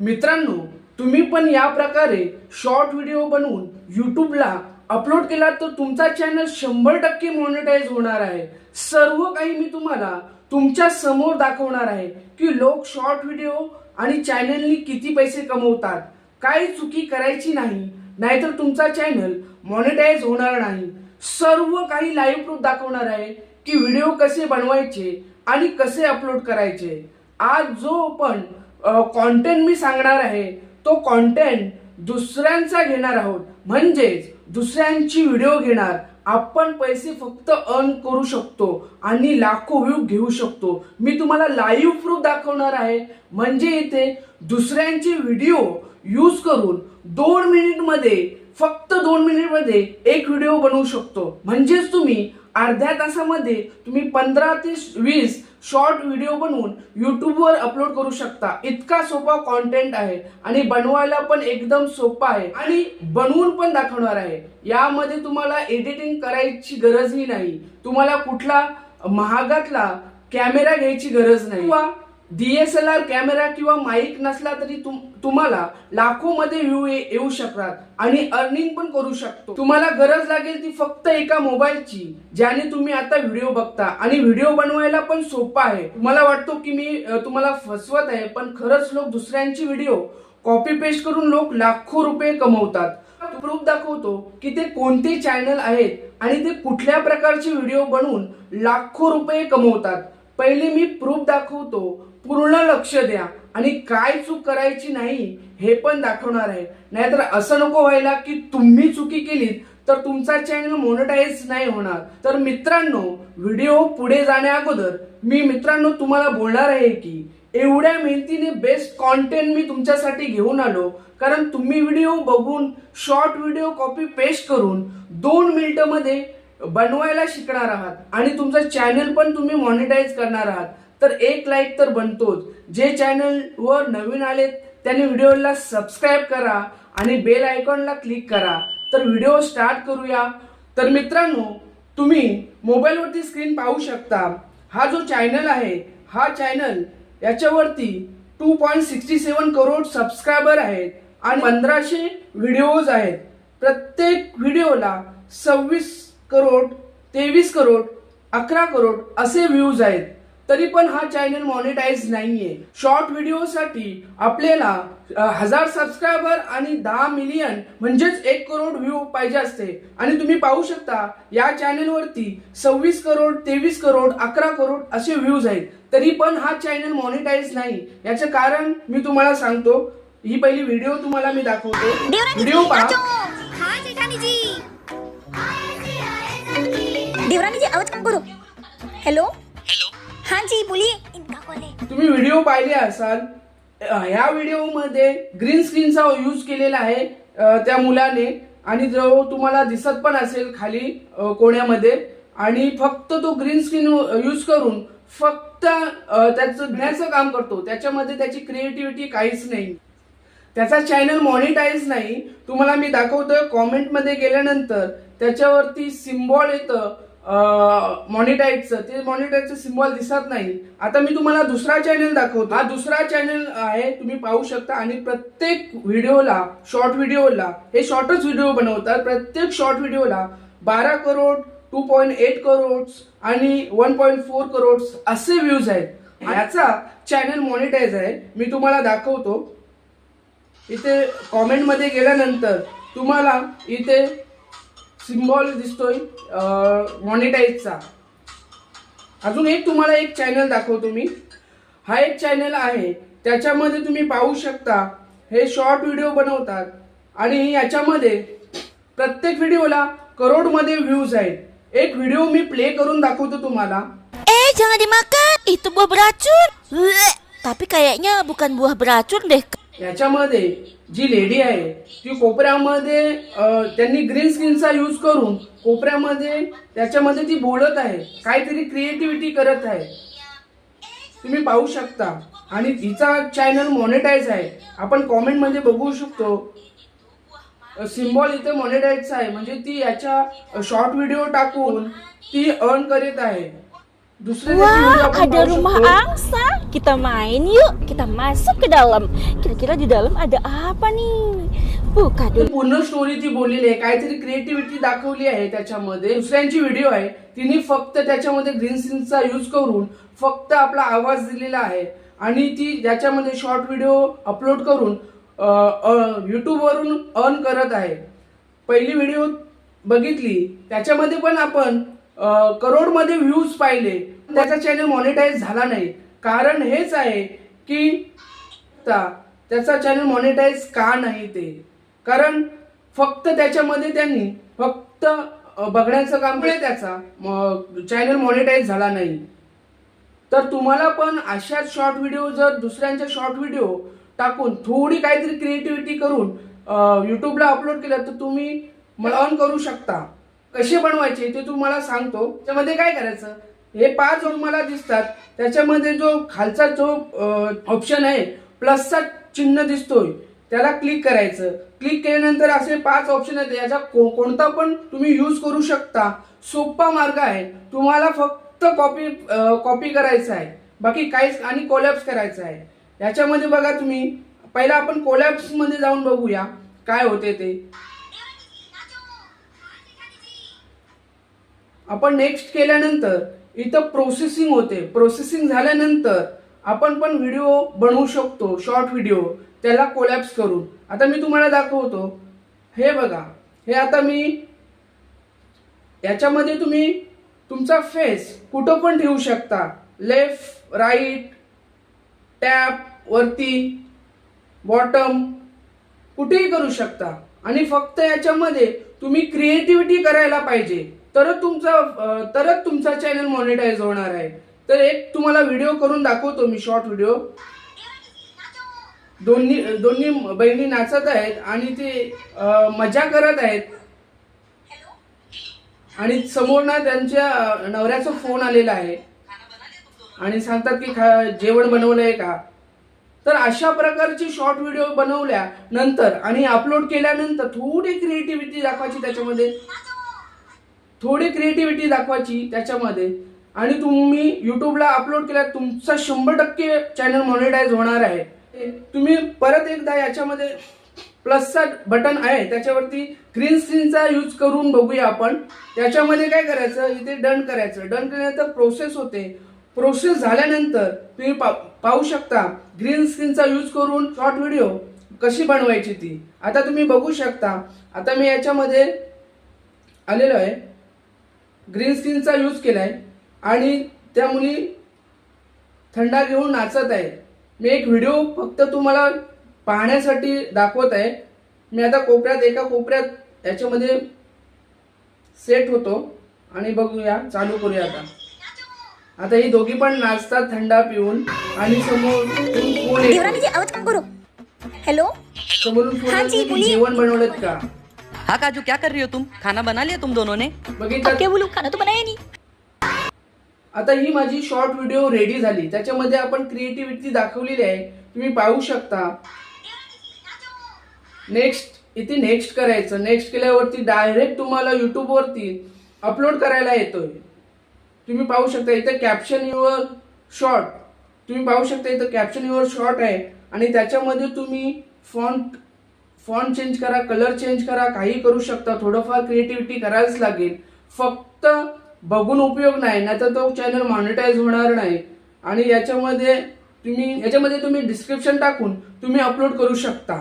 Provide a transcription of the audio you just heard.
मित्रांनो तुम्ही पण या प्रकारे शॉर्ट व्हिडिओ बनवून यूट्यूबला अपलोड केला तर तुमचा चॅनल शंभर टक्के मॉनिटाईज होणार आहे. सर्व काही मी तुम्हाला तुमच्यासमोर दाखवणार आहे की लोक शॉर्ट व्हिडिओ आणि चॅनलनी किती पैसे कमवतात. काही चुकी करायची नाही नाहीतर तुमचा चॅनल मॉनिटाईज होणार नाही. सर्व काही लाईव्ह प्रूफ दाखवणार आहे की व्हिडिओ कसे बनवायचे आणि कसे अपलोड करायचे. आज जो पण कॉन्टेंट मी सांगणार आहे तो कॉन्टेंट दुसऱ्यांचा घेणार आहोत. म्हणजेच दुसऱ्यांची व्हिडिओ घेणार. आपण पैसे फक्त अर्न करू शकतो आणि लाखो व्ह्यू घेऊ शकतो. मी तुम्हाला लाईव्ह प्रूफ दाखवणार आहे. म्हणजे इथे दुसऱ्यांची व्हिडिओ यूज करून दोन मिनिटमध्ये फक्त दोन मिनिटमध्ये एक व्हिडिओ बनवू शकतो. म्हणजेच तुम्ही अर्ध्या तासामध्ये तुम्ही पंधरा ते वीस शॉर्ट व्हिडिओ बनवून युट्यूबवर अपलोड करू शकता. इतका सोपा कॉन्टेंट आहे आणि बनवायला पण एकदम सोपा आहे आणि बनवून पण दाखवणार आहे. यामध्ये तुम्हाला एडिटिंग करायची गरजही नाही. तुम्हाला कुठला महागातला कॅमेरा घ्यायची गरज नाही. डीएसएलआर कॅमेरा किंवा माईक नसला तरी तुम तुम्हाला लाखो मध्ये व्ह्यू येऊ शकतात आणि अर्निंग पण करू शकतो. तुम्हाला गरज लागेल ती फक्त एका मोबाईलची ज्याने तुम्ही आता व्हिडिओ बघता. आणि व्हिडिओ बनवायला पण सोपा आहे. मला वाटतो की मी तुम्हाला फसवत आहे पण खरंच लोक दुसऱ्यांची व्हिडिओ कॉपी पेस्ट करून लोक लाखो रुपये कमवतात. प्रूफ दाखवतो की ते कोणते चॅनल आहेत आणि ते कुठल्या प्रकारचे व्हिडिओ बनवून लाखो रुपये कमवतात. पहिले मी प्रूफ दाखवतो पूर्ण लक्ष द्या. आणि काय चूक करायची नाही हे पण दाखवणार आहे. नाहीतर असं नको व्हायला की तुम्ही चुकी केलीत तर तुमचा चॅनल मोनिटाईज नाही होणार. तर मित्रांनो व्हिडिओ पुढे जाण्या अगोदर मी मित्रांनो तुम्हाला बोलणार आहे की एवढ्या मेहनतीने बेस्ट कॉन्टेंट मी तुमच्यासाठी घेऊन आलो. कारण तुम्ही व्हिडिओ बघून शॉर्ट व्हिडिओ कॉपी पेस्ट करून दोन मिनिटामध्ये बनवायला शिकणार आहात आणि तुमचं चॅनल पण तुम्ही मॉनिटाईज करणार आहात. तर एक लाईक तर बनतोच. जे चॅनलवर नवीन आलेत त्यांनी व्हिडिओला सबस्क्राईब करा आणि बेल आयकॉनला क्लिक करा. तर व्हिडिओ स्टार्ट करूया. तर मित्रांनो तुम्ही मोबाईलवरती स्क्रीन पाहू शकता. हा जो चॅनल आहे हा चॅनल याच्यावरती two point sixty seven crore subscriber आहेत आणि पंधराशे व्हिडिओज आहेत. प्रत्येक व्हिडिओला सव्वीस करोड तेवीस करोड अकरा करोड असे व्ह्यूज आहेत. तरी पण हा चॅनल मॉनिटाईज नाहीये. शॉर्ट व्हिडिओसाठी आपल्याला हजार सबस्क्रायबर आणि दहा मिलियन म्हणजेच एक करोड व्ह्यू पाहिजे असते. आणि तुम्ही पाहू शकता या चॅनलवरती सव्वीस करोड तेवीस करोड अकरा करोड असे व्ह्यूज आहेत. तरी पण हा चॅनल मॉनिटाईज नाही. याचं कारण मी तुम्हाला सांगतो. ही पहिली व्हिडिओ तुम्हाला मी दाखवतो. व्हिडिओ पहा. हेलो? हेलो. हाँ जी बोलिए इनका कॉल है. तुम्ही व्हिडिओ पाहिले असाल अ, ह्या व्हिडिओमध्ये ग्रीन स्क्रीनचा यूज केलेला आहे अ, त्या मुलाने. आणि जो तुम्हाला दिसत पण असेल खाली अ, कोण्यामध्ये. आणि फक्त तो ग्रीन स्क्रीन यूज करून फक्त अ, त्याचं घेण्याचं काम करतो. त्याच्यामध्ये त्याची क्रिएटिव्हिटी काहीच नाही. त्याचा चॅनल मॉनिटाईज नाही. तुम्हाला मी दाखवतोय कॉमेंटमध्ये गेल्यानंतर त्याच्यावरती सिम्बॉल येतं. मॉनिटाईजचं ते मॉनिटाईजचं सिम्बॉल दिसत नाही. आता मी तुम्हाला दुसरा चॅनल दाखवतो. हा दुसरा चॅनल आहे तुम्ही पाहू शकता. आणि प्रत्येक व्हिडिओला शॉर्ट व्हिडिओला हे शॉर्टच व्हिडिओ बनवतात. प्रत्येक शॉर्ट व्हिडिओला बारा crore two point eight crores आणि वन पॉईंट फोर करोड्स असे व्ह्यूज आहेत. याचा चॅनल मॉनिटाईज आहे. मी तुम्हाला दाखवतो. इथे कॉमेंटमध्ये गेल्यानंतर तुम्हाला इथे सिम्बॉल दिसतोय मॉनिटाईजचा अजून एक तुम्हाला एक चॅनल दाखवतो मी. हा एक चॅनल आहे. त्याच्यामध्ये तुम्ही पाहू शकता हे शॉर्ट व्हिडिओ बनवतात. आणि याच्यामध्ये प्रत्येक व्हिडिओला करोडमध्ये व्ह्यूज आहेत. एक व्हिडिओ मी प्ले करून दाखवतो तुम्हाला. Eh jangan dimakan. Itu buah beracun. Bleh. Tapi kayaknya bukan buah beracun deh याच्यामध्ये जी लेडी आहे ती कोपऱ्यामध्ये त्यांनी ग्रीन स्क्रीनचा यूज करून कोपऱ्यामध्ये त्याच्यामध्ये ती बोलत आहे काहीतरी क्रिएटिव्हिटी करत आहे. तुम्ही पाहू शकता. आणि तिचा चॅनल मॉनिटाईज आहे. आपण कॉमेंटमध्ये बघू शकतो. सिम्बॉल इथे मॉनिटाईजचा आहे. म्हणजे ती याच्या शॉर्ट व्हिडिओ टाकून ती अर्न करीत आहे. Video Wah, ada rumah angsa. Kita main yuk. Kita masuk ke dalam. Kira-kira di dalam ada apa nih? Buka dulu. पूर्ण स्टोरी ती बोललेली आहे काहीतरी क्रिएटिव्हिटी दाखवली आहे त्याच्यामध्ये दुसऱ्यांची व्हिडिओ आहे तिने फक्त त्याच्यामध्ये ग्रीन स्क्रीनचा यूज करून फक्त आपला आवाज दिलेला आहे आणि ती ज्याच्यामध्ये शॉर्ट व्हिडिओ अपलोड करून युट्यूबवरून अर्न करत आहे पहिली व्हिडिओ बघितली त्याच्यामध्ये पण आपण करोडमध्ये व्ह्यूज पाहिले. त्याचा चॅनल मॉनिटाईज झाला नाही. कारण हेच आहे की ता- त्याचा चॅनल मॉनिटाईज का नाही ते. कारण फक्त त्याच्यामध्ये त्यांनी फक्त बघण्याचं काम केलं त्याचा चॅनल मॉनिटाईज झाला नाही. तर तुम्हाला पण अशाच शॉर्ट व्हिडिओ जर दुसऱ्यांच्या शॉर्ट व्हिडिओ टाकून थोडी काहीतरी क्रिएटिव्हिटी करून युट्यूबला अपलोड केलं तर तुम्ही मला ऑन करू शकता. कसे बनवायचे ते तुम्हाला सांगतो. त्यामध्ये काय करायचं? हे पाच जो मला दिसतात. त्याच्यामध्ये जो खालचा जो ऑप्शन आहे प्लसचा चिन्ह दिसतोय त्याला क्लिक करायचं. क्लिक केल्यानंतर असे पाच ऑप्शन आहेत. याचा कोणता पण तुम्ही यूज करू शकता. सोपा मार्ग आहे. तुम्हाला फक्त कॉपी कॉपी करायचं आहे. बाकी काहीच आणि कोलॅप्स करायचं आहे. याच्यामध्ये बघा तुम्ही पहिला आपण कोलॅप्समध्ये जाऊन बघूया. काय होते ते. आपण नेक्स्ट केल्यानंतर इथं प्रोसेसिंग होते. प्रोसेसिंग झाल्यानंतर आपण पण व्हिडिओ बनवू शकतो शॉर्ट व्हिडिओ त्याला कोलॅप्स करून. आता मी तुम्हाला दाखवतो. हे बघा. हे आता मी याच्यामध्ये तुम्ही तुमचा फेस कुठं पण ठेवू शकता. लेफ्ट राईट टॅप वरती बॉटम कुठेही करू शकता. आणि फक्त याच्यामध्ये तुम्ही क्रिएटिव्हिटी करायला पाहिजे. तरच तुमचा तरच तुमचा चॅनल मॉनिटाईज होणार आहे. तर एक तुम्हाला व्हिडिओ करून दाखवतो मी शॉर्ट व्हिडिओ दोन्ही दोन्ही बहिणी नाचत आहेत आणि ते मजा करत आहेत. आणि समोर ना त्यांच्या नवऱ्याचा फोन आलेला आहे. आणि सांगतात की खा जेवण बनवलंय का? तर अशा प्रकारचे शॉर्ट व्हिडिओ बनवल्या नंतर आणि अपलोड केल्यानंतर थोडी क्रिएटिव्हिटी दाखवायची त्याच्यामध्ये. थोडी क्रिएटिव्हिटी दाखवायची त्याच्यामध्ये. आणि तुम्ही युट्यूबला अपलोड केला तुमचा शंभर टक्के चॅनल मॉनिटाईज होणार आहे. तुम्ही परत एकदा याच्यामध्ये प्लसचा बटन आहे त्याच्यावरती ग्रीन स्क्रीनचा यूज करून बघूया आपण. त्याच्यामध्ये काय करायचं? इथे डन करायचं. डन केल्यानंतर प्रोसेस होते. प्रोसेस झाल्यानंतर तुम्ही पा- पाहू शकता ग्रीन स्क्रीनचा यूज करून शॉर्ट व्हिडिओ कशी बनवायची ती. आता तुम्ही बघू शकता. आता मी याच्यामध्ये आलेलो आहे. ग्रीन स्क्रीनचा यूज केलाय आणि त्या मुली थंडा घेऊन नाचत आहे मी एक व्हिडिओ फक्त तुम्हाला पाहण्यासाठी दाखवत आहे. मी आता कोपऱ्यात एका कोपऱ्यात याच्यामध्ये सेट होतो. आणि बघूया चालू करूया आता. आता ही दोघी पण नाचतात थंडा पिऊन. आणि समोर फोन हेलो समोरून फोन. जेवण बनवलं का? हाँ काजू क्या कर रही हो तुम? खाना बना लिया तुम दोनों ने? अब बघितलं क्या बोलूं खाना तो बनाया नहीं। आता ही माझी शॉर्ट व्हिडिओ रेडी झाली. त्याच्यामध्ये आपण क्रिएटिव्हिटी दाखवलेली आहे. तुम्ही पाहू शकता. नेक्स्ट इथे नेक्स्ट करायचं. नेक्स्ट केल्यावरती डायरेक्ट तुम्हाला YouTube वरती अपलोड करायला येतोय. तुम्ही पाहू शकता इथे कॅप्शन युअर शॉर्ट तुम्ही पाहू शकता इथं कॅप्शन युअर शॉर्ट आहे. आणि त्याच्यामध्ये तुम्ही फॉन्ट फॉन्ट चेंज करा कलर चेंज करा काही करू शकता. थोडंफार क्रिएटिव्हिटी करायलाच लागेल. फक्त बघून उपयोग नाही नाहीतर तो चॅनल मॉनिटाईज होणार नाही. आणि याच्यामध्ये तुम्ही याच्यामध्ये तुम्ही डिस्क्रिप्शन टाकून तुम्ही अपलोड करू शकता.